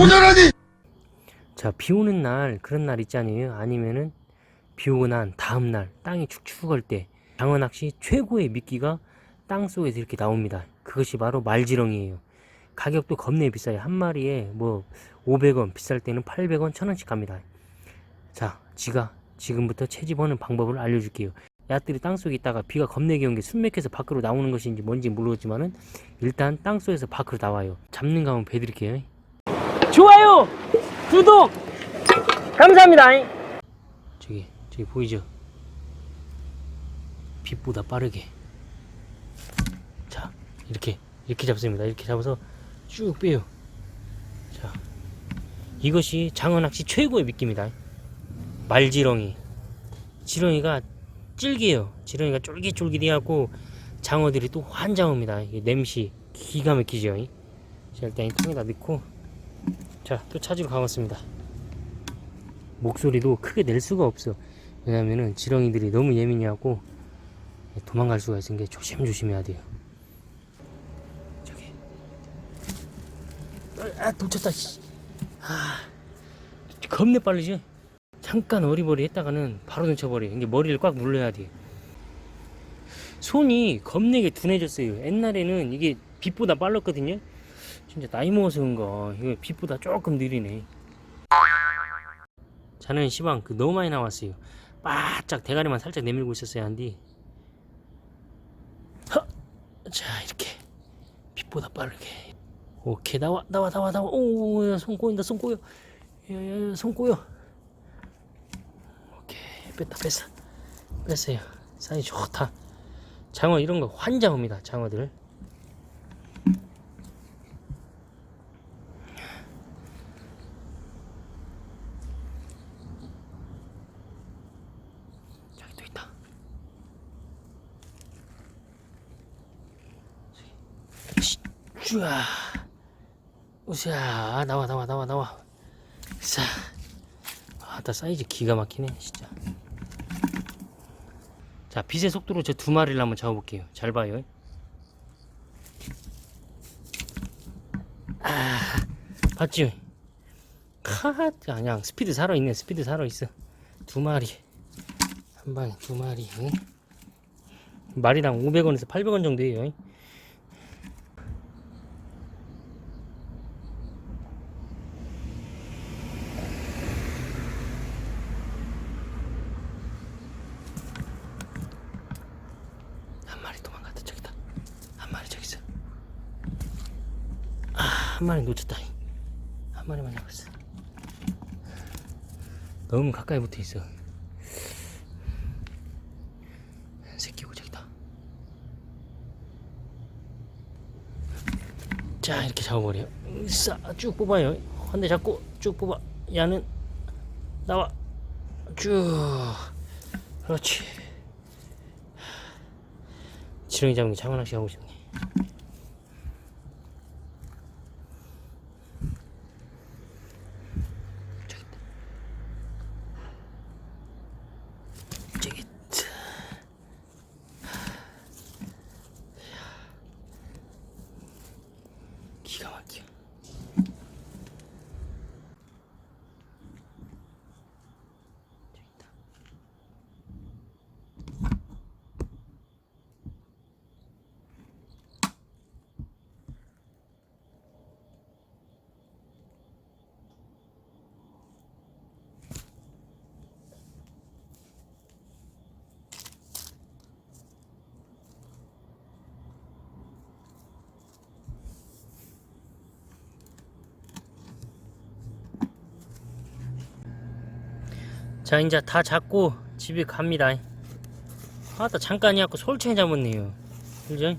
오늘하니 자, 비 오는 날, 그런 날 있잖아요. 아니면은 비 오고 난 다음 날, 땅이 축축할 때, 장어 낚시 최고의 미끼가 땅 속에서 이렇게 나옵니다. 그것이 바로 말지렁이에요. 가격도 겁내 비싸요. 한 마리에 뭐 500원, 비쌀 때는 800원, 1000원씩 갑니다. 자, 지가 지금부터 채집하는 방법을 알려줄게요. 야들이 땅 속에 있다가 비가 겁내게 온게 순맥해서 밖으로 나오는 것인지 뭔지 모르겠지만은 일단 땅 속에서 밖으로 나와요. 잡는 거 한번 배드릴게요. 좋아요! 구독! 감사합니다! 저기, 저기 보이죠? 빛보다 빠르게. 자, 이렇게, 이렇게 잡습니다. 이렇게 잡아서 쭉 빼요. 자, 이것이 장어낚시 최고의 미끼입니다. 말지렁이. 지렁이가 질겨요. 지렁이가 쫄깃쫄깃해갖고 장어들이 또 환장합니다. 이 냄새 기가 막히죠. 자, 일단 이 통에다 넣고 자, 또 찾으러 가봤습니다. 목소리도 크게 낼 수가 없어. 왜냐면은 지렁이들이 너무 예민해갖고 도망갈 수가 있으니까 조심조심해야 돼요. 저기. 아, 놓쳤다. 씨. 아, 겁내 빠르지? 잠깐 어리버리 했다가는 바로 놓쳐버려. 이게 머리를 꽉 눌러야 돼. 손이 겁내게 둔해졌어요. 옛날에는 이게 빛보다 빨랐거든요. 진짜 나이 먹어서 그런가 이거 빛보다 조금 느리네. 자는 시방 그 너무 많이 나왔어요. 바짝 대가리만 살짝 내밀고 있었어야 한디. 허! 자 이렇게. 빛보다 빠르게. 오케이 나와 나와 나와 나와. 오손 꼬인다 손 꼬여. 손 꼬여. 오케이 뺐다 뺐어. 뺐어요. 사이 좋다. 장어 이런 거 환장합니다 장어들 저기 또 있다. 쭈아. 우샤. 나와, 나와, 나와, 나와. 자. 아, 나 사이즈 기가 막히네, 진짜. 자, 빛의 속도로 저 두 마리를 한번 잡아볼게요. 잘 봐요. 아, 봤지? 카, 그냥 스피드 살아있네, 스피드 살아있어. 두 마리. 한 방에 두 마리. 응? 마리당 500원에서 800원 정도 예요. 응? 한 마리 도망갔다 저기다. 한 마리 저기 있어. 아, 한 마리 놓쳤다. 한 마리만 잡았어. 너무 가까이 붙어 있어. 새끼고 저기다. 자 이렇게 잡아버려. 싹쭉 뽑아요. 한 대 잡고 쭉 뽑아. 야는 나와. 쭉. 그렇지. 지렁이 잡는 게 장어낚시 하고 싶네. 저기 있다. 저기 있다. 기가 막혀. 저 자 이제 다 잡고 집에 갑니다 아나 잠깐이갖고 솔직히 잡았네요 그죠?